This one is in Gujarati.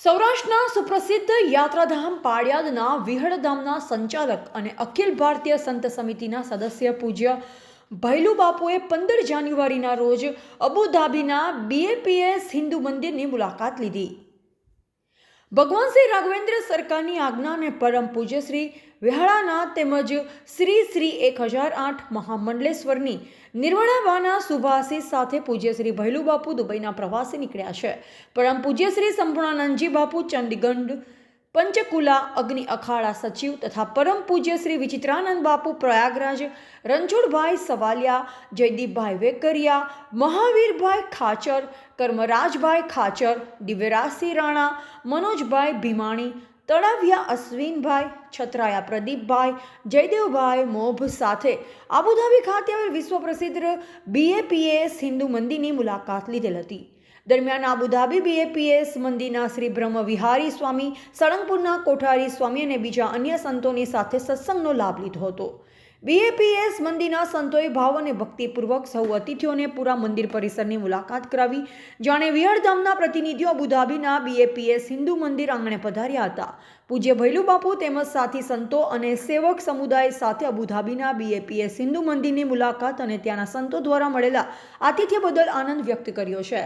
સૌરાષ્ટ્રના સુપ્રસિદ્ધ યાત્રાધામ પાળિયાદના વિહળધામના સંચાલક અને અખિલ ભારતીય સંત સમિતિના સદસ્ય પૂજ્ય ભૈલુ બાપુએ પંદર જાન્યુઆરીના રોજ અબુધાબીના બીએપીએસ હિન્દુ મંદિરની મુલાકાત લીધી. ભગવાન શ્રી રાઘવેન્દ્ર સરકારની આજ્ઞા અને પરમ પૂજ્ય શ્રી વિહાળાના તેમજ શ્રી શ્રી એક હજાર આઠ મહામંડલેશ્વરની નિર્વણાવાના શુભાશીષ સાથે પૂજ્ય શ્રી ભૈલુ બાપુ દુબઈના પ્રવાસે નીકળ્યા છે. પરમ પૂજ્ય શ્રી સંપૂર્ણાનંદજી બાપુ ચંદીગઢ પંચકુલા, અગ્નિ અખાડા સચિવ તથા પરમ પૂજ્ય શ્રી વિચિત્રાનંદ બાપુ, પ્રયાગરાજ, રણછોડભાઈ સવાલિયા, જયદીપભાઈ વેકરિયા, મહાવીરભાઈ ખાચર કર્મરાજભાઈ ખાચર, દિવ્યરાજસિંહ રાણા, મનોજભાઈ ભીમાણી, તળાવિયા અશ્વિનભાઈ, છત્રાયા પ્રદીપભાઈ, જયદેવભાઈ મોભ સાથે આબુધાબી ખાતે આવેલ વિશ્વ પ્રસિદ્ધ બીએપીએસ હિન્દુ મંદિરની મુલાકાત લીધેલ હતી. દરમિયાન આબુધાબી બીએપીએસ મંદિરના શ્રી બ્રહ્મ વિહારી સ્વામી, સળંગપુરના કોઠારી સ્વામી અને બીજા અન્ય સંતોની સાથે સત્સંગનો લાભ લીધો હતો. બીએપીએસ મંદિરના સંતોએ ભાવ અને ભક્તિપૂર્વક સૌ અતિથિઓને પૂરા મંદિર પરિસરની મુલાકાત કરાવી. જાણે વિહળધામના પ્રતિનિધિઓ અબુધાબીના બીએપીએસ હિન્દુ મંદિર આંગણે પધાર્યા હતા. પૂજ્ય ભૈલુ બાપુ તેમજ સાથી સંતો અને સેવક સમુદાય સાથે અબુધાબીના બીએપીએસ હિન્દુ મંદિરની મુલાકાત અને ત્યાંના સંતો દ્વારા મળેલા આતિથ્ય બદલ આનંદ વ્યક્ત કર્યો છે.